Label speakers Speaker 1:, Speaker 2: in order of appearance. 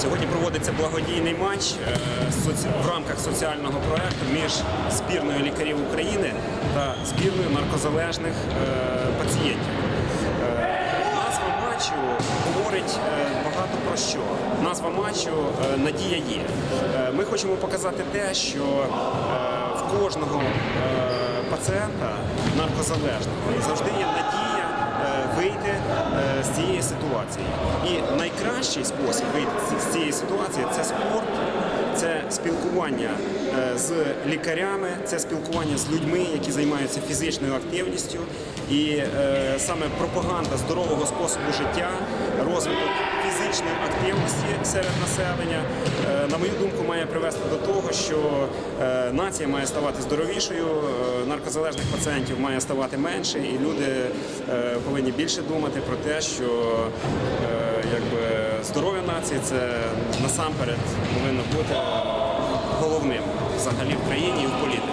Speaker 1: Сьогодні проводиться благодійний матч е, в рамках соціального проекту між збірною лікарів України та збірною наркозалежних е, пацієнтів. Е, Назва матчу говорить багато про що. Назва матчу Надія є. Ми хочемо показати те, що в кожного пацієнта наркозалежного завжди є надія цієї ситуації. І найкращий спосіб вийти з- з цієї ситуації це спорт, це спілкування е, з лікарями, це спілкування з людьми, які займаються фізичною активністю, і е, саме пропаганда здорового способу життя, розвиток фізичної активності серед населення, е, на мою думку, має привести до того, що е, нація має ставати здоровішою, е, наркозалежних пацієнтів має ставати менше, і люди повинні більше думати про те, що якби здоров'я нації це насамперед повинно бути головним взагалі в країні і в політиці.